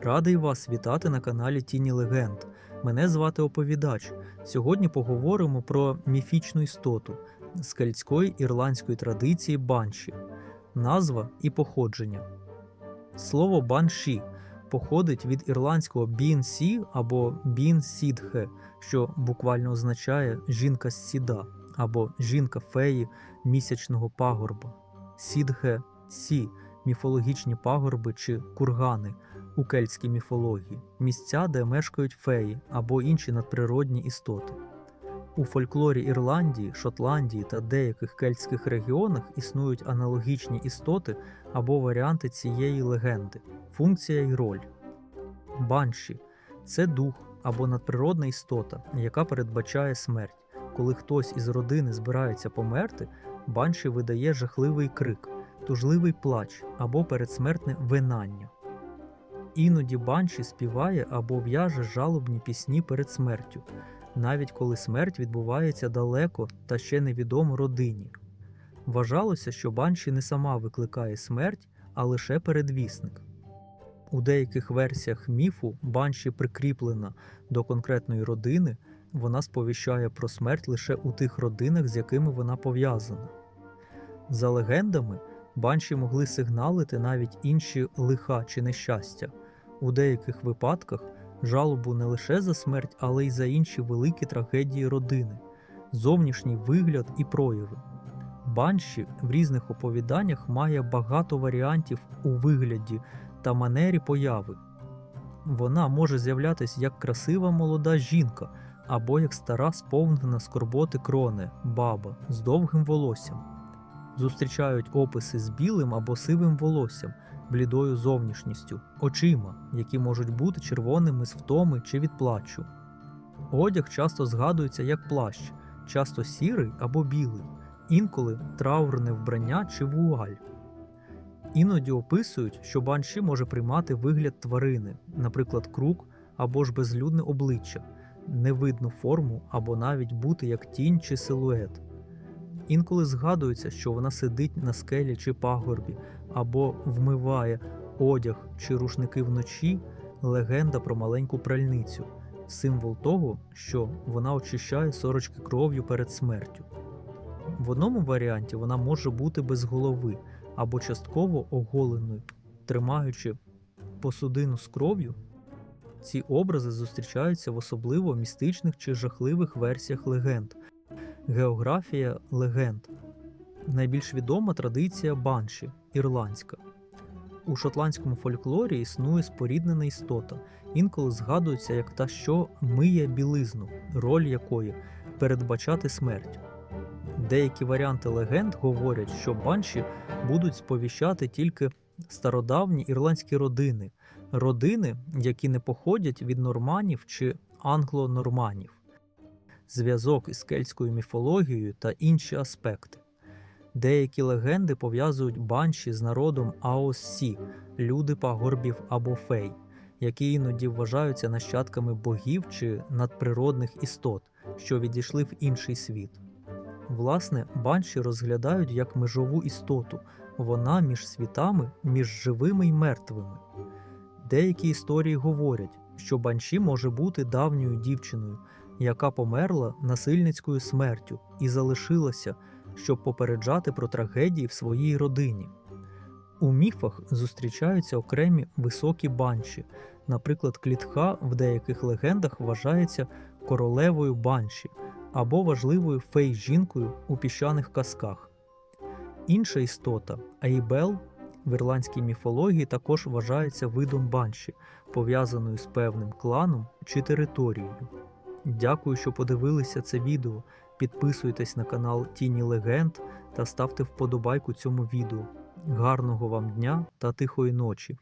Радий вас вітати на каналі Тіні Легенд. Мене звати Оповідач. Сьогодні поговоримо про міфічну істоту з кельтської ірландської традиції банші, назва і походження. Слово банші походить від ірландського бін-сі або бін-сідхе, що буквально означає жінка з сіда або жінка феї місячного пагорба. Сідхе сі міфологічні пагорби чи кургани у кельтській міфології, місця, де мешкають феї або інші надприродні істоти. У фольклорі Ірландії, Шотландії та деяких кельтських регіонах існують аналогічні істоти або варіанти цієї легенди, функція і роль. Банші це дух або надприродна істота, яка передбачає смерть. Коли хтось із родини збирається померти, банші видає жахливий крик, тужливий плач або передсмертне винання. Іноді банші співає або в'яже жалобні пісні перед смертю, навіть коли смерть відбувається далеко та ще невідомо родині. Вважалося, що банші не сама викликає смерть, а лише передвісник. У деяких версіях міфу банші прикріплена до конкретної родини, вона сповіщає про смерть лише у тих родинах, з якими вона пов'язана. За легендами, банші могли сигналити навіть інші лиха чи нещастя. У деяких випадках жалобу не лише за смерть, але й за інші великі трагедії родини, зовнішній вигляд і прояви. Банші в різних оповіданнях має багато варіантів у вигляді та манері появи. Вона може з'являтися як красива молода жінка або як стара сповнена скорботи кроне, баба з довгим волоссям. Зустрічають описи з білим або сивим волоссям, блідою зовнішністю, очима, які можуть бути червоними з втоми чи від плачу. Одяг часто згадується як плащ, часто сірий або білий, інколи траурне вбрання чи вуаль. Іноді описують, що банші може приймати вигляд тварини, наприклад, круг або ж безлюдне обличчя, невидну форму або навіть бути як тінь чи силует. Інколи згадується, що вона сидить на скелі чи пагорбі, або вмиває одяг чи рушники вночі, легенда про маленьку пральницю, символ того, що вона очищає сорочки кров'ю перед смертю. В одному варіанті вона може бути без голови або частково оголеною, тримаючи посудину з кров'ю. Ці образи зустрічаються в особливо містичних чи жахливих версіях легенд. Географія легенд. Найбільш відома традиція банші ірландська. У шотландському фольклорі існує споріднена істота, інколи згадується як та, що миє білизну, роль якої передбачати смерть. Деякі варіанти легенд говорять, що банші будуть сповіщати тільки стародавні ірландські родини, родини, які не походять від норманів чи англо-норманів, зв'язок із кельтською міфологією та інші аспекти. Деякі легенди пов'язують банші з народом Аоссі, люди пагорбів або фей, які іноді вважаються нащадками богів чи надприродних істот, що відійшли в інший світ. Власне, банші розглядають як межову істоту, вона між світами, між живими й мертвими. Деякі історії говорять, що банші може бути давньою дівчиною, яка померла насильницькою смертю і залишилася, щоб попереджати про трагедії в своїй родині. У міфах зустрічаються окремі високі банші. Наприклад, клітха в деяких легендах вважається королевою банші або важливою фей-жінкою у піщаних казках. Інша істота Айбел в ірландській міфології також вважається видом банші, пов'язаною з певним кланом чи територією. Дякую, що подивилися це відео. Підписуйтесь на канал Тіні Легенд та ставте вподобайку цьому відео. Гарного вам дня та тихої ночі!